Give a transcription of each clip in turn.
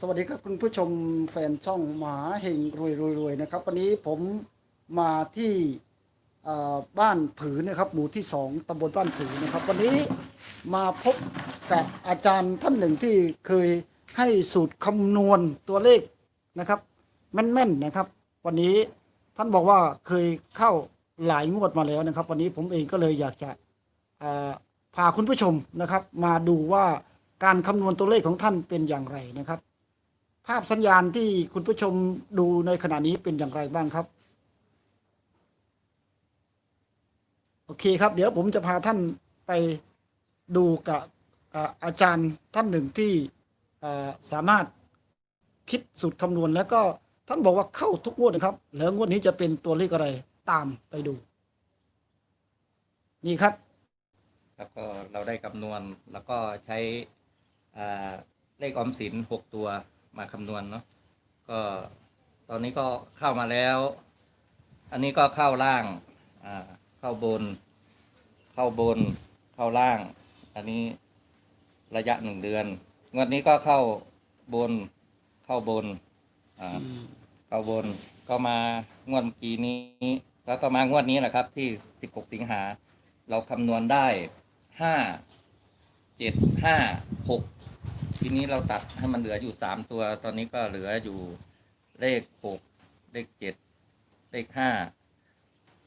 สวัสดีครับคุณผู้ชมแฟนช่องหมาเฮงรวยรวยรวยนะครับ วันนี้ผมมาที่บ้านผือนะครับ หมู่ที่สองตำบลบ้านผือนะครับ วันนี้มาพบกับอาจารย์ท่านหนึ่งที่เคยให้สูตรคำนวณตัวเลขนะครับ แม่นๆนะครับ วันนี้ท่านบอกว่าเคยเข้าหลายงวดมาแล้วนะครับ วันนี้ผมเองก็เลยอยากจะพาคุณผู้ชมนะครับ มาดูว่าการคำนวณตัวเลขของท่านเป็นอย่างไรนะครับ ภาพสัญญาณที่คุณผู้ชมดูในขณะนี้เป็นอย่างไรบ้างครับ โอเคครับ เดี๋ยวผมจะพาท่านไปดูกับอาจารย์ท่านหนึ่งที่สามารถคิดสูตรคำนวณ แล้วก็ท่านบอกว่าเข้าทุกงวดนะครับ แล้วงวดนี้จะเป็นตัวเลขอะไรตามไปดู นี่ครับ แล้วก็เราได้คำนวณแล้วก็ใช้เลขออมสินหกตัว มาคำนวณเนาะก็ตอนนี้ก็เข้ามาแล้ว อันนี้ก็เข้าล่างอ่าเข้าบน เข้าบน เข้าล่าง อันนี้ระยะหนึ่งเดือนงวดนี้ก็เข้าบน เข้าบนอ่าเข้าบน ก็มางวดเมื่อกี้นี้ แล้วก็มางวดนี้แหละครับ ที่16สิงหา เราคำนวณได้ห้าเจ็ดห้าหก ทีนี้เราตัดให้มันเหลืออยู่สามตัว ตอนนี้ก็เหลืออยู่เลขหกเลขเจ็ดเลขห้า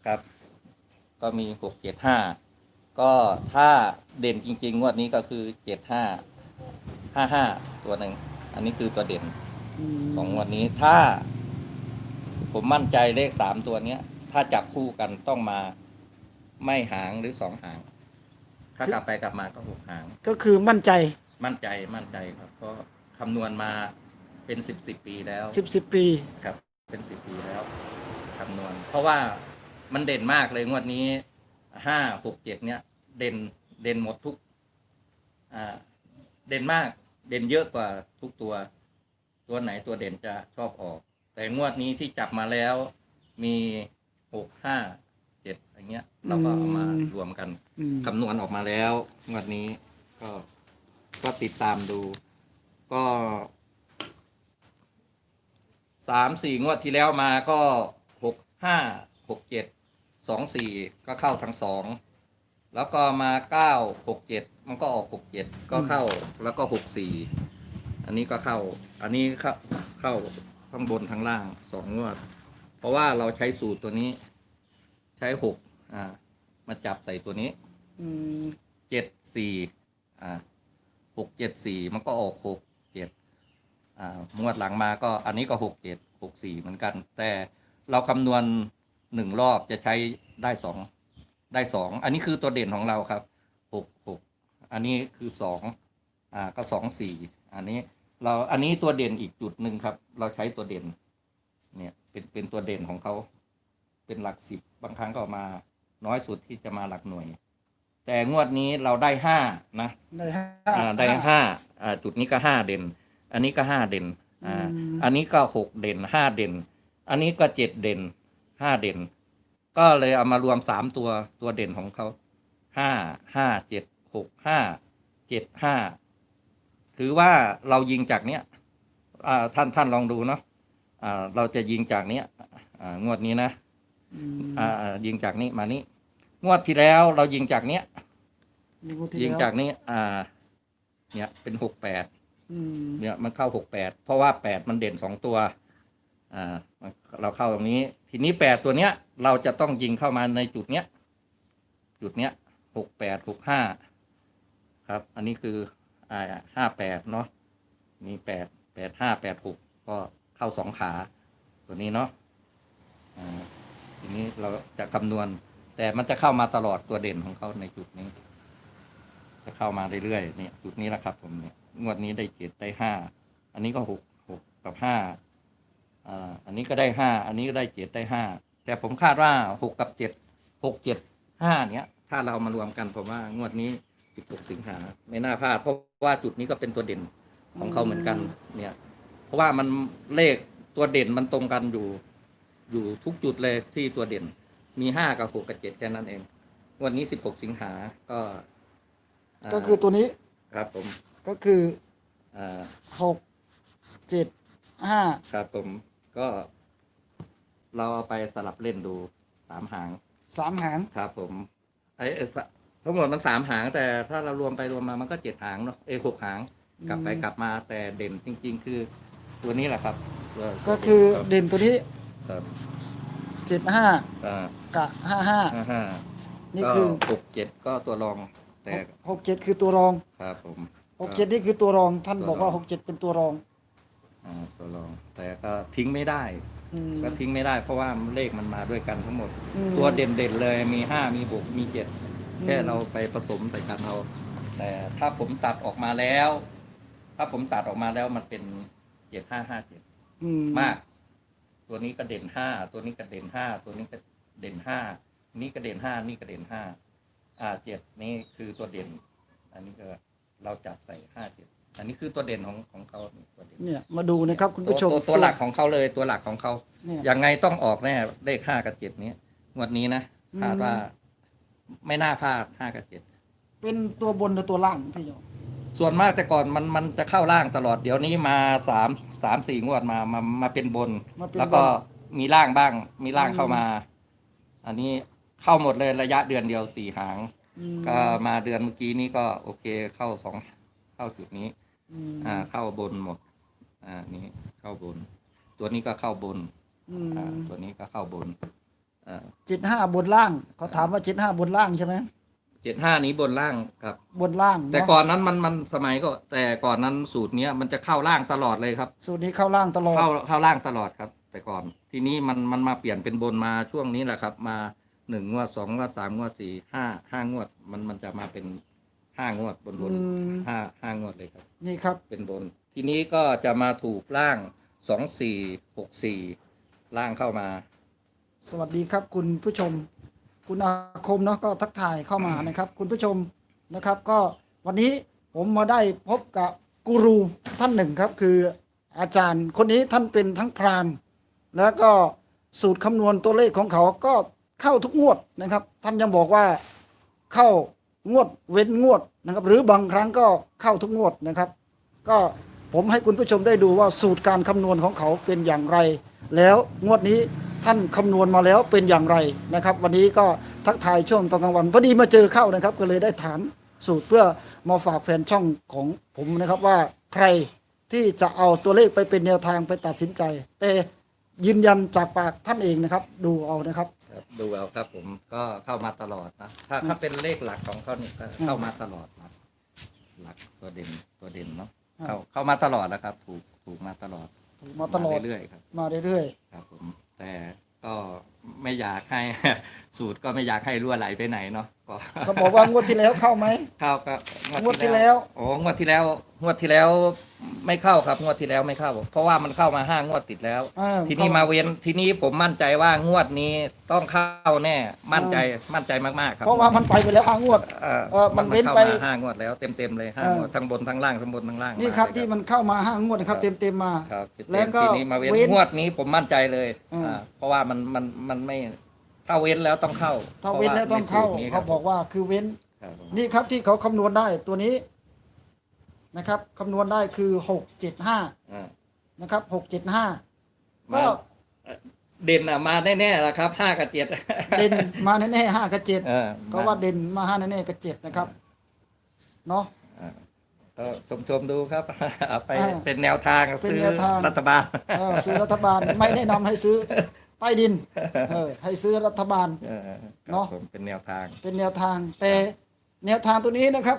ครับ ก็มีหกเจ็ดห้าก็ถ้าเด่นจริง ๆ งวดนี้ก็คือเจ็ดห้าห้าห้าตัวหนึ่งอันนี้คือตัวเด่นของงวันนี้ถ้า ผมมั่นใจเลขสามตัวเนี้ย ถ้าจับคู่กันต้องมาไม่หางหรือสองหาง ถ้ากลับไปกลับมาก็หกหาง ก็คือมั่นใจ มั่นใจมั่นใจครับเพราะคำนวณมาเป็นสิบสิบปีแล้วสิบสิบปี ครับ เป็นสิบปีแล้วคำนวณ เพราะว่ามันเด่นมากเลยงวดนี้ห้าหกเจ็ดเนี้ยเด่นเด่นหมดทุกอ่าเด่นมาก เด่นเยอะกว่าทุกตัว ตัวไหนตัวเด่นจะชอบออก แต่งวดนี้ที่จับมาแล้วมีหกห้าเจ็ดอย่างเงี้ย เราก็เอามารวมกันอืม คำนวณออกมาแล้ว งวดนี้ก็ ก็ติดตามดู ก็สามสี่งวดที่แล้วมาก็หกห้าหกเจ็ดสองสี่ก็เข้าทั้งสองแล้วก็มาเก้าหกเจ็ดมันก็ออกหกเจ็ดก็เข้าแล้วก็หกสี่อันนี้ก็เข้า อันนี้เข้าเข้าข้างบนทางล่างสองงวด เพราะว่าเราใช้สูตรตัวนี้ ใช้หกอ่า มาจับใส่ตัวนี้อืมเจ็ดสี่อ่า หกเจ็ดสี่มันก็ออกหกเจ็ดอ่ามวดหลังมาก็อันนี้ก็หกเจ็ดหกสี่เหมือนกัน แต่เราคำนวณหนึ่งรอบจะใช้ได้สองได้สองอันนี้คือตัวเด่นของเราครับหกหกอันนี้คือสองอ่าก็สองสี่อันนี้เราอันนี้ตัวเด่นอีกจุดหนึ่งครับ เราใช้ตัวเด่น เนี่ยเป็นเป็นตัวเด่นของเขาเป็นหลักสิบบางครั้งก็มาน้อยสุดที่จะมาหลักหน่วย แต่งวดนี้เราได้ห้านะได้ห้าอ่าได้ห้าอ่าจุดนี้ก็ห้าเด่น อันนี้ก็ห้าเด่นอ่าอืมอันนี้ก็หกเด่นห้าเด่น อันนี้ก็เจ็ดเด่นห้าเด่น ก็เลยเอามารวมสามตัวตัวเด่นของเขาห้าห้าเจ็ดหกห้าเจ็ดห้าถือว่าเรายิงจากเนี้ยอ่าท่านท่านลองดูเนาะอ่าเราจะยิงจากเนี้ยอ่างวดนี้นะอืมอ่าอ่ายิงจากนี้มานี้ งวดที่แล้วเรายิงจากเนี้ยมีงวดที่ยิงแล้วจากนี้ อ่า เนี่ยเป็นหกแปดอืมเนี่ยมันเข้าหกแปดเพราะว่าแปดมันเด่นสองตัว อ่ามันเราเข้าตรงนี้ ทีนี้แปดตัวเนี้ย เราจะต้องยิงเข้ามาในจุดเนี้ย จุดเนี้ยหกแปดหกห้าครับ อันนี้คือ อ่าห้าแปดเนาะนี่แปดแปดห้าแปดหกก็เข้าสองขา ตัวนี้เนาะอ่าทีนี้เราจะคำนวณ แต่มันจะเข้ามาตลอดตัวเด่นของเขาในจุดนี้ จะเข้ามาเรื่อยๆเนี่ยจุดนี้แหละครับ ผมเนี่ยงวดนี้ได้เจ็ดได้ห้าอันนี้ก็หกหกกับห้าอ่าอันนี้ก็ได้ห้าอันนี้ก็ได้เจ็ดได้ห้าแต่ผมคาดว่าหกกับเจ็ดหกเจ็ดห้าเนี้ยถ้าเรามารวมกันผมว่างวดนี้สิบหกสิงหาไม่น่าพลาดเพราะว่าจุดนี้ก็เป็นตัวเด่นของเขาเหมือนกัน เนี่ย เพราะว่ามันเลขตัวเด่นมันตรงกันอยู่ อยู่ทุกจุดเลยที่ตัวเด่น มีห้ากับหกกับเจ็ดแค่นั้นเอง วันนี้สิบหกสิงหาก็าก็คือตัวนี้ครับผมก็คืออ่าหกเจ็ดห้าครับผมก็ เราเอาไปสลับเล่นดูสามหาง สามหาง ครับผมไอ้ไอ้สะทั้งหมดมันสามหางแต่ถ้าเรารวมไปรวมมามันก็เจ็ดหางเนาะเอยหกหาง กลับไปกลับมาแต่เด่นจริง ๆ คือตัวนี้แหละครับตัวก็คือเด่นตัวนี้ ครับ เจ็ดห้าอ่ากับห้าห้าห้าห้านี่ก็คือหกเจ็ดก็ตัวรองแต่หกเจ็ดคือตัวรองครับผมหกเจ็ดนี่คือตัวรอง ท่านตัวบอกว่ารองหกเจ็ดเป็นตัวรองอ่าตัวรอง แต่ก็ทิ้งไม่ได้อืมก็ทิ้งไม่ได้เพราะว่าเลขมันมาด้วยกันทั้งหมดอืมตัวเด่นๆเลยมีห้ามีหกมีเจ็ดอืมแค่เราไปผสมใส่กันเอา แต่ถ้าผมตัดออกมาแล้ว ถ้าผมตัดออกมาแล้วมันเป็นเจ็ดห้าห้าเจ็ดอืมาก ตัวนี้ก็เด่นห้าตัวนี้ก็เด่นห้าตัวนี้ก็เด่นห้านี่ก็เด่นห้านี่ก็เด่นห้าอ่าเจ็ดนี่คือตัวเด่น อันนี้ก็เราจับใส่ห้าเจ็ดอันนี้คือตัวเด่นของของเขาตัวเด่นเนี่ยมาดูนะครับคุณตัวผู้ชมตัวตัวหลักของเขาเลยตัวหลักของเขาเนี่ยยังไงต้องออกแน่เลขห้ากับเจ็ดนี้งวดนี้นะอืมคาดว่าไม่น่าพลาดห้ากับเจ็ดเป็นตัวบนหรือตัวล่างที่โยม ส่วนมากแต่ก่อนมันมันจะเข้าล่างตลอดเดี๋ยวนี้มาสามสามสี่งวดมามามาเป็นบน มาเป็นแล้วก็บนมีล่างบ้าง มีล่างอืมเข้ามา อันนี้เข้าหมดเลยระยะเดือนเดียวสี่หาง อืมก็มาเดือนเมื่อกี้นี้ก็โอเคเข้าสองเข้าจุดนี้ อืมอ่าเข้าบนหมด อ่านี้เข้าบน ตัวนี้ก็เข้าบนอือ่ามตัวนี้ก็เข้าบนอ่าเจ็ดห้าบนล่างเขาถามว่าเจ็ดห้าบนล่างใช่ไหม เจ็ดห้านี้บนล่างครับ บนล่างแต่เนาะก่อนนั้นมันมันสมัยก็แต่ก่อนนั้นสูตรเนี้ยมันจะเข้าล่างตลอดเลยครับ สูตรนี้เข้าล่างตลอดเข้าเข้าล่างตลอดครับ แต่ก่อนทีนี้มันมันมาเปลี่ยนเป็นบนมาช่วงนี้แหละครับ มาหนึ่งงวดสองงวดสามงวดสี่ห้าห้างวด มันมันจะมาเป็นห้างวดบนบนอืมห้าห้างวดเลยครับ นี่ครับ เป็นบน ทีนี้ก็จะมาถูกล่างสองสี่หกสี่ล่างเข้ามา สวัสดีครับคุณผู้ชม คุณอาคมเนาะก็ทักทายเข้ามานะครับ คุณผู้ชมนะครับ ก็วันนี้ผมมาได้พบกับกูรูท่านหนึ่งครับ คืออาจารย์คนนี้ท่านเป็นทั้งพรามแล้วก็สูตรคำนวณตัวเลขของเขาก็เข้าทุกงวดนะครับ ท่านยังบอกว่าเข้างวดเว้นงวดนะครับ หรือบางครั้งก็เข้าทุกงวดนะครับ ก็ผมให้คุณผู้ชมได้ดูว่าสูตรการคำนวณของเขาเป็นอย่างไร แล้วงวดนี้ ท่านคำนวณมาแล้วเป็นอย่างไรนะครับ วันนี้ก็ทักทายช่วงตอนกลางวันพอดีมาเจอเข้านะครับ ก็เลยได้ถามสูตรเพื่อมาฝากแฟนช่องของผมนะครับว่าใครที่จะเอาตัวเลขไปเป็นแนวทางไปตัดสินใจ แต่ยืนยันจากปากท่านเองนะครับ ดูเอานะครับ ครับดูเอาครับผมก็เข้ามาตลอดนะถ้าถ้าเป็นเลขหลักของเขาเนี่ยก็เข้ามาตลอดนะหลักตัวเด่นตัวเด่นเนาะครับเข้าเข้ามาตลอดนะครับ ถูกถูกมาตลอดมาตลอด เรื่อยๆครับมาเรื่อยครับผม แต่ก็ ไม่อยากให้ สูตรก็ไม่อยากให้รั่วไหลไปไหนเนาะก็ๆเขาบอกว่างวดที่แล้วเข้าไหม เข้าก็งวดที่แล้ว โอ้งวดที่แล้วงวดที่แล้วไม่เข้าครับงวดที่แล้วไม่เข้า เพราะว่ามันเข้ามาห้างวดติดแล้ว อ่าทีนี้มาเว้นทีนี้ผมมั่นใจว่างวดนี้ต้องเข้าแน่ มั่นใจมั่นใจมากๆครับเพราะว่ามันไปไปแล้วห้างวด เออเออมันเว้นข้าไปมาห้างวดแล้วเต็มเต็มๆเลยห้างวดเออ ทั้งบนทั้งล่างทั้งบนทั้งล่างนี่ครับมาเลยที่มันเข้ามาห้างวดนะครับ เต็มเต็มๆมา ครับเต็มๆแล้วก็ทีนี้มาเว้นเว้นงวดนี้ผมมั่นใจเลยอืมอ่าเพราะว่ามันมันมันไม่ ถ้าเว้นแล้วต้องเข้าถ้าเว้นแล้วต้องเข้าพระว่ในสูตรนี้คเขารับบอกว่าคือเว้น ครับผมนี่ครับที่เขาคำนวณได้ตัวนี้นะครับคำนวณได้คือหกเจ็ดห้าอ่านะครับหกเจ็ดห้าก็มาเด่นอะมาแน่ๆแล้วครับห้ากับเจ็ดเด่นมาแน่ๆห้ากับเจ็ดเออก็ว่าเด่นมาห้าแน่ๆกับเจ็ดนะครับเนาะ ก็ชมชมๆดูครับเอาไปอ่าเป็นแนวทางเป็นซื้อแนวทาง รัฐบาล เออซื้อรัฐบาลไม่แนะนำให้ซื้อ ใต้ดิน เออ ให้ซื้อรัฐบาล เออครับเนาะ ผมเป็นแนวทาง เป็นแนวทาง แต่แนวทางตัวนี้นะครับ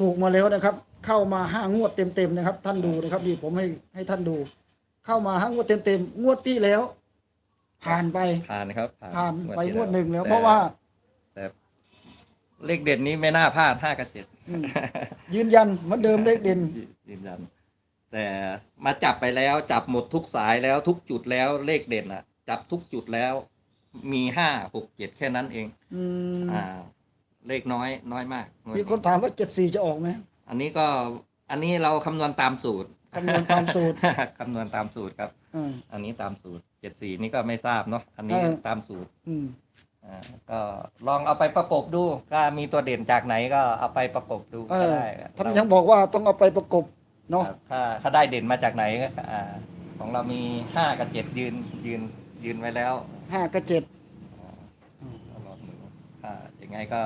ถูกมาแล้วนะครับ เข้ามาห้างวดเต็มๆนะครับ ท่านดูนะครับนี่ผมให้ให้ท่านดู เข้ามาห้างวดเต็มๆงวดที่แล้ว ผ่านไปผ่านครับผ่านไปที่งวดหนึ่งแล้วต่เพราะว่าแต่เลขเด่นนี้ไม่น่าพลาดห้ากับเจ็ดอืมยืนยันเหมือนเดิมเลขเด่นยืนยัน แต่มาจับไปแล้วจับหมดทุกสายแล้วทุกจุดแล้วเลขเด่นอะ จับทุกจุดแล้ว มีห้าหกเจ็ดแค่นั้นเอง อืมอ่า เลขน้อยน้อยมาก มีคนถามว่าเจ็ดสี่จะออกไหมอันนี้ก็อันนี้เราคำนวณตามสูตร คำนวณตามสูตร คำนวณตามสูตรครับ อืม อันนี้ตามสูตรเจ็ดสี่นี่ก็ไม่ทราบเนาะอันนี้เออ ตามสูตรอืมอ่าก็ลองเอาไปประกบดูก็มีตัวเด่นจากไหนก็เอาไปประกบดูเอก็อได้ท่านเรายังบอกว่าต้องเอาไปประกบเนาะ ครับถ้าถ้าได้เด่นมาจากไหนก็อ่าของเรามีห้ากับเจ็ดยืนยืน ยืนไว้แล้วห้ากับเจ็ดก็ลองดูอ่ายังไงก็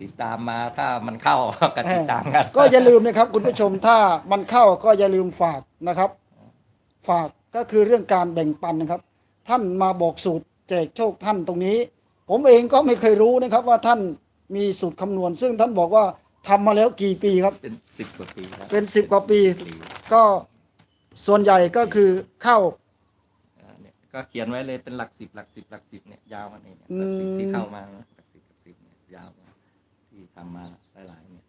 ติดตามมาถ้ามันเข้า ก็ติดตามกันก็อย่าลืมนะครับคุณผู้ชมถ้ามันเข้าก็อย่าลืมฝากนะครับ ฝากก็คือเรื่องการแบ่งปันนะครับ ท่านมาบอกสูตรแจกโชคท่านตรงนี้ ผมเองก็ไม่เคยรู้นะครับ ว่าท่านมีสูตรคำนวณ ซึ่งท่านบอกว่าทำมาแล้วกี่ปีครับ เป็นสิบกว่าปีแล้วเป็นสิบกว่าปีปีก็ส่วนใหญ่ก็คือเข้าอ่าเนี่ย ก็เขียนไว้เลยเป็นหลักสิบหลักสิบหลักสิบเนี่ยยาวมาเนี่ยหลักสิบอืมที่เข้ามาหลักสิบหลักสิบเนี่ยยาวมาที่ทำมาหลายๆเนี่ย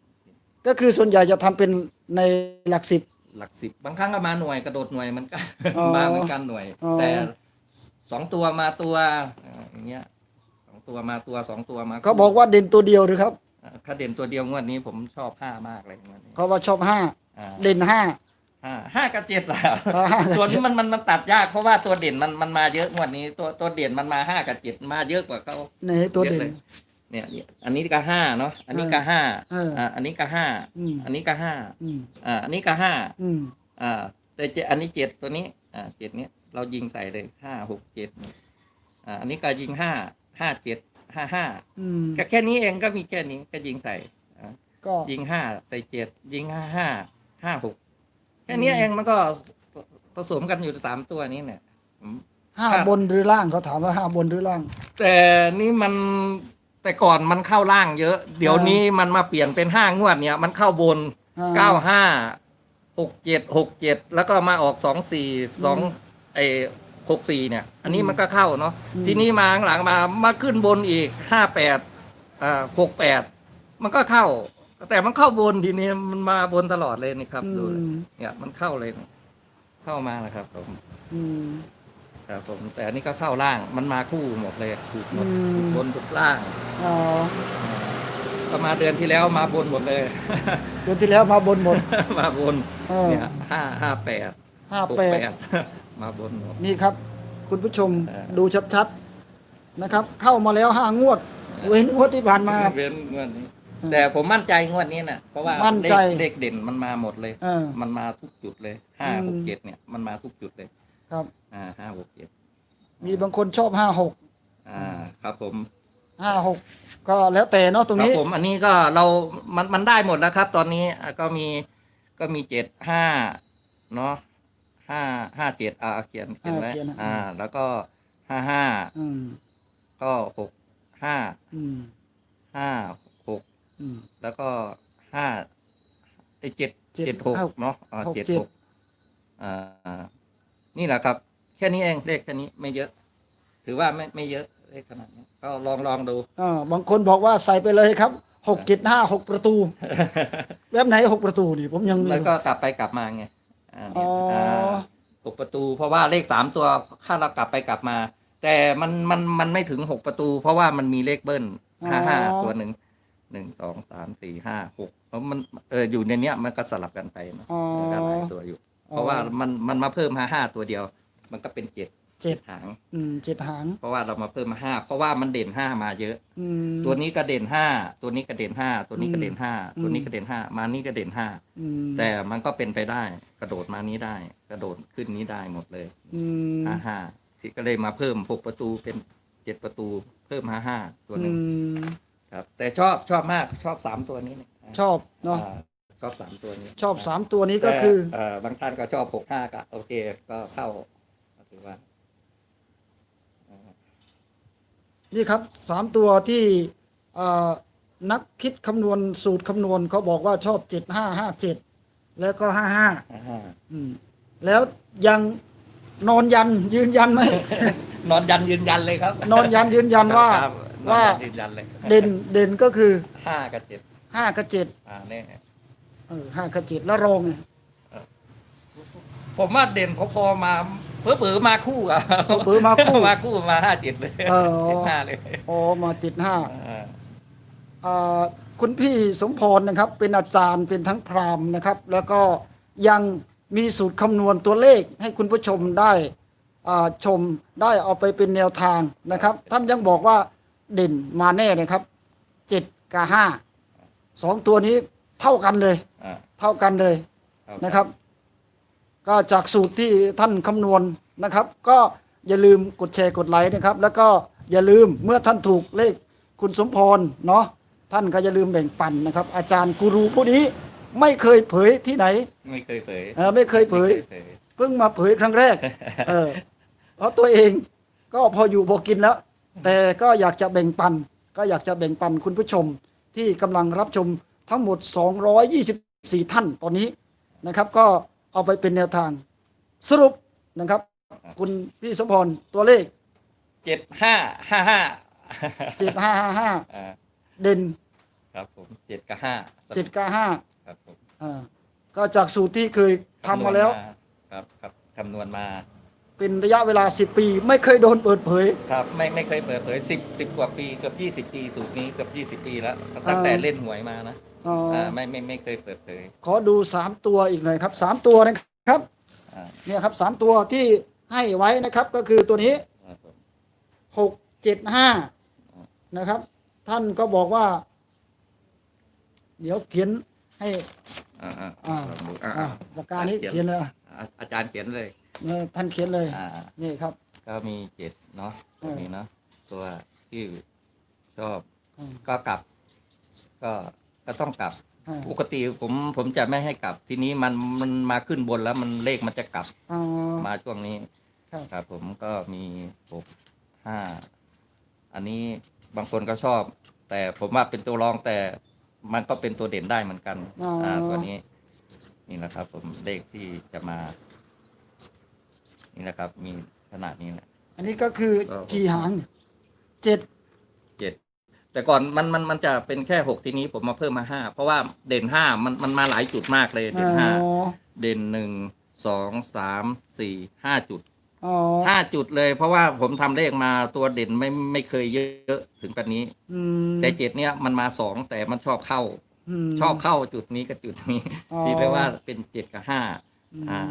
ก็คือส่วนใหญ่จะทำเป็นในหลักสิบ หลักสิบบางครั้งก็มาหน่วยกระโดดหน่วยมันก็ อ๋อมาเหมือนกันหน่วย อ๋อ แต่สองตัวมาตัวอ่าอย่างเงี้ยสองตัวมาตัวสองตัวมาเขาบอกว่าเด่นตัวเดียวหรือครับอ่าถ้าเด่นตัวเดียวงวดนี้ผมชอบห้ามากเลยงวดนี้เขาว่าชอบห้าอ่าเด่นห้า ห้าห้ากับเจ็ดแล้วอ่าห้ากับเจ็ด ตัวนี้มันมันมันตัดยากเพราะว่าตัวเด่นมันมันมาเยอะงวดนี้ ตัวตัวเด่นมันมาห้ากับเจ็ดมาเยอะกว่าเขา ในตัวเด่นยอะลยเนี่ยเนี่ยอันนี้ก็ห้าเนาะอันนี้ก็ห้าเอออ่อ่าอันนี้ก็ห้าอืมอันนี้ก็ห้าอืมอ่าอันนี้ก็ห้าอืมอ่าแต่เจอันนี้เจ็ดตัวนี้อ่าเจ็ดเนี้ยเรายิงใส่เลยห้าหกเจ็ดอ่าอันนี้ก็ยิงห้าห้าเจ็ดห้าห้าอืมก็แค่นี้เองก็มีแค่นี้ก็ยิงใส่อ่าก็ยิงห้าใส่เจ็ดยิงห้าห้าห้าหก แค่นี้เองมันก็ผสมกันอยู่สามตัวนี้เนี่ยผมห้าครับ บนหรือล่างเขาถามว่าห้าบนหรือล่าง แต่นี่มันแต่ก่อนมันเข้าล่างเยอะ เดี๋ยวอ่านี้นี้มันมาเปลี่ยนเป็นห้างวดเนี่ย มันเข้าบนอ่า เก้าห้าหกเจ็ดหกเจ็ดแล้วก็มาออกสองสี่สองไอหกสี่เนี่ย อันนี้มันก็เข้าเนาะอืมทีนี้มาข้างหลังมามาขึ้นบนอีกห้าแปดอ่าหกแปดมันก็เข้า แต่มันเข้าบนทีนี้มันมาบนตลอดเลยนี่ครับอืดูเลยมเนี่ยมันเข้าเลย เข้ามาแล้วครับผมอืมครับผม แต่อันนี้ก็เข้าล่างมันมาคู่หมดเลยถูกหมดอืมถูกบนถูกล่างอ๋อก็มาเดือนที่แล้วมาบนหมดเลย เดือนที่แล้วมาบนหมด มาบนเออเนี่ยห้าห้าแปดห้าหกแปดแปดมาบนหมดนี่ครับ คุณผู้ชมเออดูชัดๆนะครับ เข้ามาแล้วห้างวด เว้นงวดที่ผ่านมาเว้นงวดนี้เออ แต่ผมมั่นใจงวดนี้น่ะเพราะว่ามั่นใจเลขเลขเด่นมันมาหมดเลย เออ มันมาทุกจุดเลยห้าอืหกมเจ็ดเนี่ยมันมาทุกจุดเลยครับ อ่าห้าหกเจ็ดมีบางคนชอบห้าหกอ่าครับผมห้าหกก็แล้วแต่เนาะตรงครับนี้ ผมอันนี้ก็เรา มันมันได้หมดแล้วครับ ตอนนี้อะก็มีก็มีเจ็ดห้าเนาะห้าห้าเจ็ดอ่าเขียนเขียนไว้อ่าเขียนนะ อ่า แล้วก็ห้าห้าอืมก็หกห้าอืมห้าหก อืม แล้วก็ห้าไอเจ็ดเจ็ดเจ็ดหกเอ้าเนาะอ่าหกเจ็ดเจ็ด หกอ่า นี่แหละครับ แค่นี้เองเลขแค่นี้ไม่เยอะ ถือว่าไม่ไม่เยอะเลขขนาดนี้ก็ลองลองดู อ่าบางคนบอกว่าใส่ไปเลยครับหกเจ็ดห้าหกประตู แบบไหนหกประตูนี่ผมยังไม่แล้วรู้ ก็กลับไปกลับมาไงอ่าอ๋เนี่อยาหกประตู เพราะว่าเลขสามตัวถ้าเรากลับไปกลับมา แต่มันมันมันไม่ถึงหกประตู เพราะว่ามันมีเลขเบิ้ลห้าห้าตัวหนึ่ง หนึ่งสองสามสี่ห้าหกแล้วมันเอออยู่ในเนี้ยมันก็สลับกันไปเนอะอ๋อ มันก็หลายตัวอยู่ เพราะว่ามันมันมาเพิ่มห้าห้าตัวเดียว มันก็เป็นเจ็ดเจ็ดหาง อืมเจ็ดหาง เพราะว่าเรามาเพิ่มมาห้าเพราะว่ามันเด่นห้ามาเยอะ อืม ตัวนี้ก็เด่นห้าตัวนี้ก็เด่นห้าตัวนี้ก็เด่นห้าอืม ตัวนี้ก็เด่นห้ามานี่ก็เด่นห้าอืมแต่มันก็เป็นไปได้กระโดดมานี้ได้ กระโดดขึ้นนี้ได้หมดเลยอืมห้าห้าที่ก็เลยมาเพิ่มหกประตูเป็นเจ็ดประตูเพิ่มห้าห้าตัวหนึ่งอืม ครับ แต่ชอบชอบมากชอบสามตัวนี้เนี่ยชอบเนาะอ่าชอบสามตัวนี้ชอบสามตัวนี้ก็คือแต่เอ่อบางท่านก็ชอบหกห้าก็โอเคก็เข้าก็ถือว่า นี่ครับสามตัวที่เอ่อนักคิดคำนวณสูตรคำนวณเขาบอกว่าชอบเจ็ดห้าห้าเจ็ดแล้วก็ห้าห้าห้าห้าแล้วยังนอนยันยืนยันไหม นอนยันยืนยันเลยครับนอนยันยืนยันว่า ครับนอน ว่ายันยืนยันเลยเด่นเด่นก็คือห้ากับเจ็ดห้ากับเจ็ดอ่าเนี่ยเออห้ากับเจ็ดแล้วรองไงผมว่าเด่นพอๆมาเผื่อเผือๆมาคู่อะเปิดมาคู่มาคู่มาห้าเจ็ดเลยเออเจ็ดห้าเลยอ๋อมาเจ็ดห้าอ่าอ่าคุณพี่สมพรนะครับ เป็นอาจารย์เป็นทั้งพราหมณ์นะครับ แล้วก็ยังมีสูตรคำนวณตัวเลขให้คุณผู้ชมได้อ่าชมได้เอาไปเป็นแนวทางนะครับ ท่านยังบอกว่า เด่นมาแน่นะครับเจ็ดกับห้าสองตัวนี้เท่ากันเลย อ่าเท่ากันเลยครับนะครับ ก็จากสูตรที่ท่านคำนวณนะครับ ก็อย่าลืมกดแชร์กดไลค์นะครับ แล้วก็อย่าลืมเมื่อท่านถูกเลขคุณสมพรเนาะท่านก็อย่าลืมแบ่งปันนะครับ อาจารย์กูรูผู้นี้ไม่เคยเผยที่ไหนไม่เคยเผยเออไม่เคยเผย ไม่คยเพิ่งมาเผยครั้งแรก เออ เพราะตัวเองก็พออยู่พอกินแล้ว แต่ก็อยากจะแบ่งปัน ก็อยากจะแบ่งปันคุณผู้ชมที่กำลังรับชมทั้งหมด 224 ท่านตอนนี้นะครับ ก็เอาไปเป็นแนวทางสรุปนะครับ คุณพี่สมพรตัวเลข เจ็ดห้าห้าห้า7555 อ่าเด่น ครับผมเจ็ดกับห้า7กับครับผม5อ่าก็จากสูตรที่เคยทำมาแล้วครับครับคำนวณมา เป็นระยะเวลา 10 ปี ไม่เคยโดนเปิดเผย ครับไม่ไม่เคยเปิดเผยสิบสิบกว่าปีเกือบยี่สิบปีสูตรนี้เกือบยี่สิบปีแล้วตั้งแต่เล่นหวยมานะอ๋อออ่าไม่ไม่ไม่เคยเปิดเผย ขอดูสามตัวอีกหน่อยครับสามตัวนะครับอ่า เนี่ยครับสามตัวที่ให้ไว้นะครับก็คือตัวนี้ ครับผมหกเจ็ดห้านะครับ ท่านก็บอกว่า เดี๋ยวเขียนให้อ่าอ่าอ่าลองดูอ่าอ่าปากกานี้เขียนเลยอะอ่าอาจารย์เขียนเลย เนี่ยท่านเขียนเลย อ่า นี่ครับ ก็มีเจ็ดเนาะตัวนี้เนาะตัวที่ชอบอืมก็กลับ ก็ก็ต้องกลับ อ่าปกติผมผมจะไม่ให้กลับ ทีนี้มันมันมาขึ้นบนแล้วมันเลขมันจะกลับอ่ามาช่วงนี้ครับ ครับ ผมก็มีหกห้าอันนี้บางคนก็ชอบ แต่ผมว่าเป็นตัวรองแต่มันก็เป็นตัวเด่นได้เหมือนกันอ๋ออ่อ่าตัวนี้ นี่นะครับ ผมเลขที่จะมา นี่นะครับ มีขนาดนี้แหละอันนี้ก็คือก็กี่หางเนี่ยเจ็ดเจ็ดแต่ก่อนมันมันมันจะเป็นแค่หกทีนี้ผมมาเพิ่มมาห้าเพราะว่าเด่นห้ามันมันมาหลายจุดมากเลย เด่นห้าอ๋อเด่นหนึ่งสองสามสี่ห้าจุดอ๋อห้าจุดเลย เพราะว่าผมทำเลขมาตัวเด่นไม่ไม่เคยเยอะถึงแบบนี้อืมแต่เจ็ดเนี้ยมันมาสองแต่มันชอบเข้ามชอบเข้าจุดนี้กับจุดนี้อ๋อที่เรียกว่าเป็นเจ็ดกับห้าอืมอ่า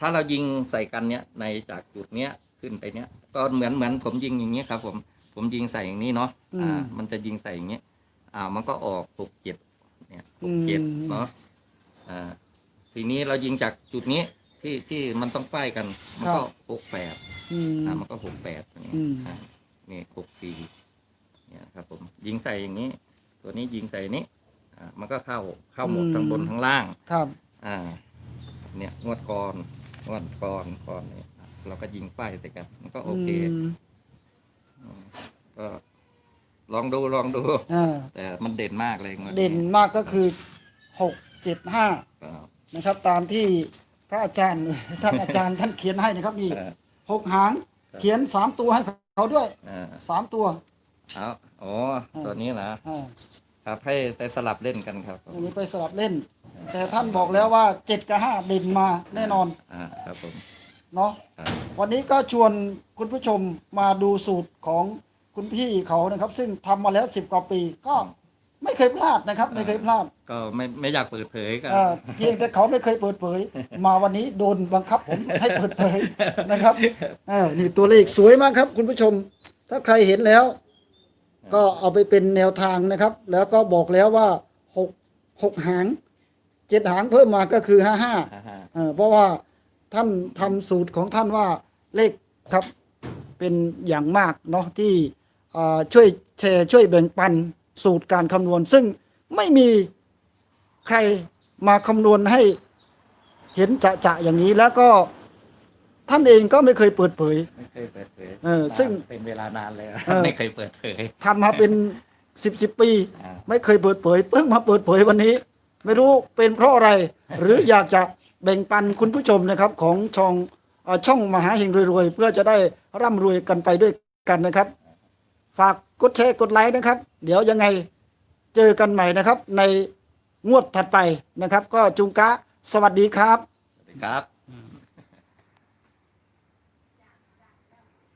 ถ้าเรายิงใส่กันเนี้ยในจากจุดเนี้ยขึ้นไปเนี้ยก็เหมือนเหมือนผมยิงอย่างนี้ครับ ผมผมยิงใส่อย่างนี้เนาะอ่า มันจะยิงใส่อย่างนี้อ่า มันก็ออกหกเจ็ดเนี่ยหกเจ็ดเนาะอ่าทีนี้เรายิงจากจุดนี้ที่ที่มันต้องใกล้กัน มันก็หกแปดอืมอ่ามันก็หกแปดนี่อืมอ่านี่หกสี่เนี่ยครับ ผม ยิงใส่อย่างนี้ ตัวนี้ยิงใส่นี้อ่ามันก็เข้าเข้าหมดทั้งบนทั้งล่าง ครับ อ่า เนี่ยงวดก่อนง วดก่อนก่อนเนี่ยเราก็ยิงป้ายใส่กัน มันก็โอเคมก็ลองดูลองดูอ่าแต่มันเด่นมากเลยงวดเด่นมากก็คือหกเจ็ดห้าก็นะครับ ตามที่พระอาจารย์ท่านอาจารย์ท่านเขียนให้นะครับนี่เออหกหาง เขียนสามตัวให้เขาด้วยอ่าสามตัว เอาอ๋อตัวนี้นะ อ่า ครับให้ไปสลับเล่นกันครับอันนี้ไปสลับเล่น แต่ท่านบอกแล้วว่าเจ็ดกับห้าเด่นมาแน่นอนอ่าครับผมเนาะครับวันนี้ก็ชวนคุณผู้ชมมาดูสูตรของคุณพี่เขานะครับ ซึ่งทำมาแล้วสิบกว่าปีก็ไม่เคยพลาดนะครับ ไม่เคยพลาด ก็ไม่ไม่อยากเปิดเผยก็เอ่อเพียงแต่เขาไม่เคยเปิดเผย มาวันนี้โดนบังคับผมให้เปิดเผยนะครับเออนี่ตัวเลขสวยมากครับ คุณผู้ชม ถ้าใครเห็นแล้ว ก็เอาไปเป็นแนวทางนะครับ แล้วก็บอกแล้วว่าหกหกหางเจ็ดหางเพิ่มมาก็คือห้าห้าอ่าฮะเอ่อเพราะว่าท่านทำสูตรของท่านว่าเลขครับเป็นอย่างมากเนาะที่เอ่อช่วยแชร์ช่วยแบ่งปันสูตรการคำนวณ ซึ่งไม่มีใครมาคำนวณให้เห็นจะจะๆอย่างนี้แล้วก็ ท่านเองก็ไม่เคยเปิดเผย ไม่เคยเปิดเผยเออซึ่งเป็นเวลานานเลยเออ ไม่เคยเปิดเผย ทำมาเป็นสิบสิบปี อ่า ไม่เคยเปิดเผยเพิ่งมาเปิดเผยวันนี้ ไม่รู้เป็นเพราะอะไร หรืออยากจะแบ่งปันคุณผู้ชมนะครับของช่องเอ่อช่องมหาเฮงรวยๆ เพื่อจะได้ร่ำรวยกันไปด้วยกันนะครับ ฝากกดแชร์กดไลค์นะครับ เดี๋ยวยังไงเจอกันใหม่นะครับ ในงวดถัดไปนะครับ ก็จุงกะสวัสดีครับ สวัสดีครับ